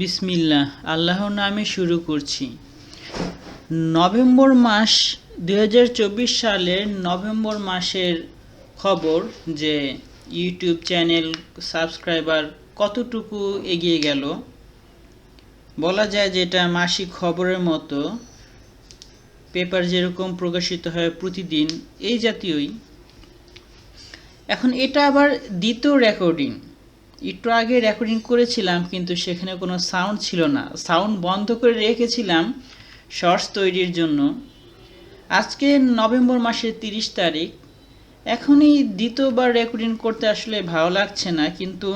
বিসমিল্লাহ, আল্লাহর নামে শুরু করছি। নভেম্বর মাস দু হাজার চব্বিশ সালের নভেম্বর মাসের খবর যে ইউটিউব চ্যানেল সাবস্ক্রাইবার কতটুকু এগিয়ে গেল, বলা যায় যে এটা মাসিক খবরের মতো। পেপার যেরকম প্রকাশিত হয় প্রতিদিন, এই জাতীয়ই। এখন এটা আবার দ্বিতীয় রেকর্ডিং। একটু আগে রেকর্ডিং করেছিলাম, কিন্তু সেখানে কোনো সাউন্ড ছিল না। সাউন্ড বন্ধ করে রেখেছিলাম শর্টস তৈরির জন্য। আজকে নভেম্বর মাসের তিরিশ তারিখ। এখনই দ্বিতীয়বার রেকর্ডিং করতে আসলে ভালো লাগছে না, কিন্তু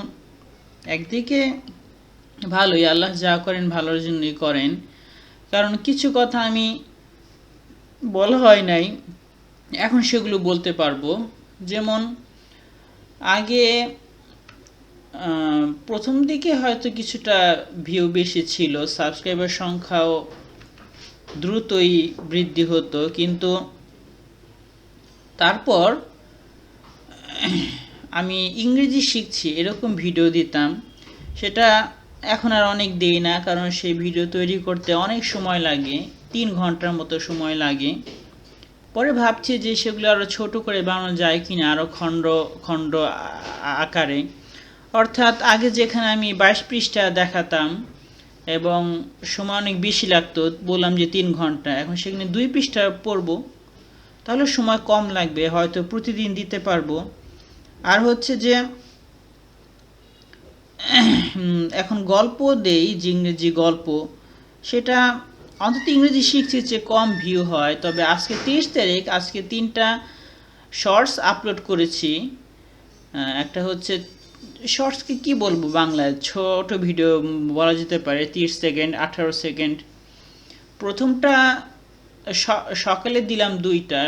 একদিকে ভালোই, আল্লাহ যা করেন ভালোর জন্যই করেন। কারণ কিছু কথা আমি বলা হয় নাই, এখন সেগুলো বলতে পারব। যেমন আগে প্রথম দিকে হয়তো কিছুটা ভিউ বেশি ছিল সাবস্ক্রাইবার সংখ্যাও দ্রুতই বৃদ্ধি হতো, কিন্তু তারপর আমি ইংরেজি শিখছি, এরকম ভিডিও দিতাম। সেটা এখন আর অনেক দেই না, কারণ সেই ভিডিও তৈরি করতে অনেক সময় লাগে, তিন ঘণ্টার মতো সময় লাগে। পরে ভাবছি যে সেগুলো আরও ছোট করে বানানো যায় কিনা আরও খণ্ড খণ্ড আকারে। অর্থাৎ আগে যেখানে আমি বাইশ পৃষ্ঠা দেখাতাম এবং সময় অনেক বেশি লাগতো, বললাম যে তিন ঘণ্টা, এখন সেখানে দুই পৃষ্ঠা পড়ব, তাহলে সময় কম লাগবে, হয়তো প্রতিদিন দিতে পারব। আর হচ্ছে যে এখন গল্প দেই যে ইংরেজি গল্প, সেটা অন্তত ইংরেজি শিখছি যে কম ভিউ হয়, তবে আজকে তিরিশ তারিখ, আজকে তিনটা শর্টস আপলোড করেছি। একটা হচ্ছে শর্টসকে কি বলব বাংলায় ছোট ভিডিও বলা যেতে পারে, তিরিশ সেকেন্ড, আঠারো সেকেন্ড। প্রথমটা সকালে দিলাম দুইটা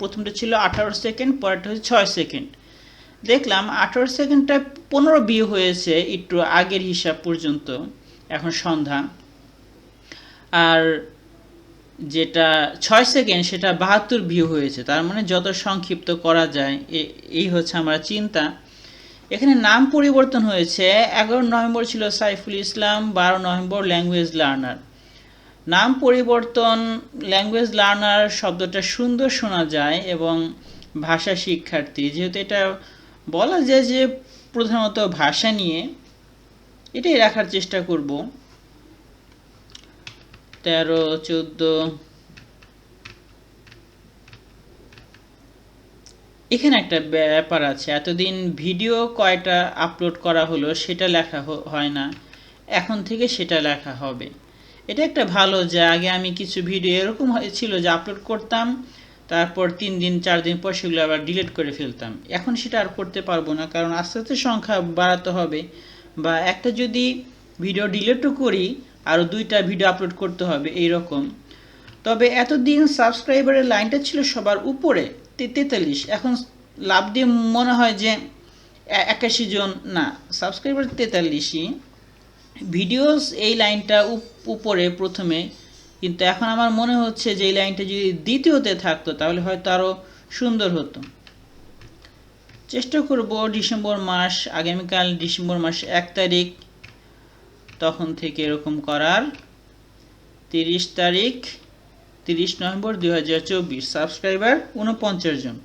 প্রথমটা ছিল আঠারো সেকেন্ড, পরেরটা হচ্ছে ছয় সেকেন্ড। দেখলাম আঠারো সেকেন্ডটা পনেরো ভিউ হয়েছে একটু আগের হিসাব পর্যন্ত, এখন সন্ধ্যা। আর যেটা ছয় সেকেন্ড, সেটা বাহাত্তর ভিউ হয়েছে, তার মানে যত সংক্ষিপ্ত করা যায় এই হচ্ছে আমার চিন্তা। এখানে নাম পরিবর্তন হয়েছে। এগারো নভেম্বর ছিল সাইফুল ইসলাম, বারো নভেম্বর ল্যাঙ্গুয়েজ লার্নার। নাম পরিবর্তন, ল্যাঙ্গুয়েজ লার্নার শব্দটা সুন্দর শোনা যায় এবং ভাষা শিক্ষার্থী, যেহেতু এটা বলা যায় যে প্রধানত ভাষা নিয়ে, এটাই রাখার চেষ্টা করব। তেরো, চোদ্দ এখানে একটা ব্যাপার আছে, এতদিন ভিডিও কয়টা আপলোড করা হলো সেটা লেখা হয় না, এখন থেকে সেটা লেখা হবে। এটা একটা ভালো যে আগে আমি কিছু ভিডিও এরকম ছিল যে আপলোড করতাম, তারপর তিন দিন, চার দিন পর সেগুলো আবার ডিলিট করে ফেলতাম। এখন সেটা আর করতে পারব না, কারণ আস্তে আস্তে সংখ্যা বাড়াতে হবে বা একটা যদি ভিডিও ডিলিটও করি আরও দুইটা ভিডিও আপলোড করতে হবে এই রকম তবে এতদিন সাবস্ক্রাইবারের লাইনটা ছিল সবার উপরে। তেতাল্লিশ এখন লাভ দিয়ে মনে হয় যে একাশি জন, না সাবস্ক্রাইবার তেতাল্লিশই। ভিডিওস এই লাইনটা উপরে প্রথমে, কিন্তু এখন আমার মনে হচ্ছে যে এই লাইনটা যদি দ্বিতীয়তে থাকতো, তাহলে হয়তো আরও সুন্দর হতো। চেষ্টা করব ডিসেম্বর মাস, আগামীকাল ডিসেম্বর মাস এক তারিখ, তখন থেকে এরকম করার। তিরিশ তারিখ তিরিশ নভেম্বর দুই হাজার চব্বিশ। সাবস্ক্রাইবার উনপঞ্চাশ জন।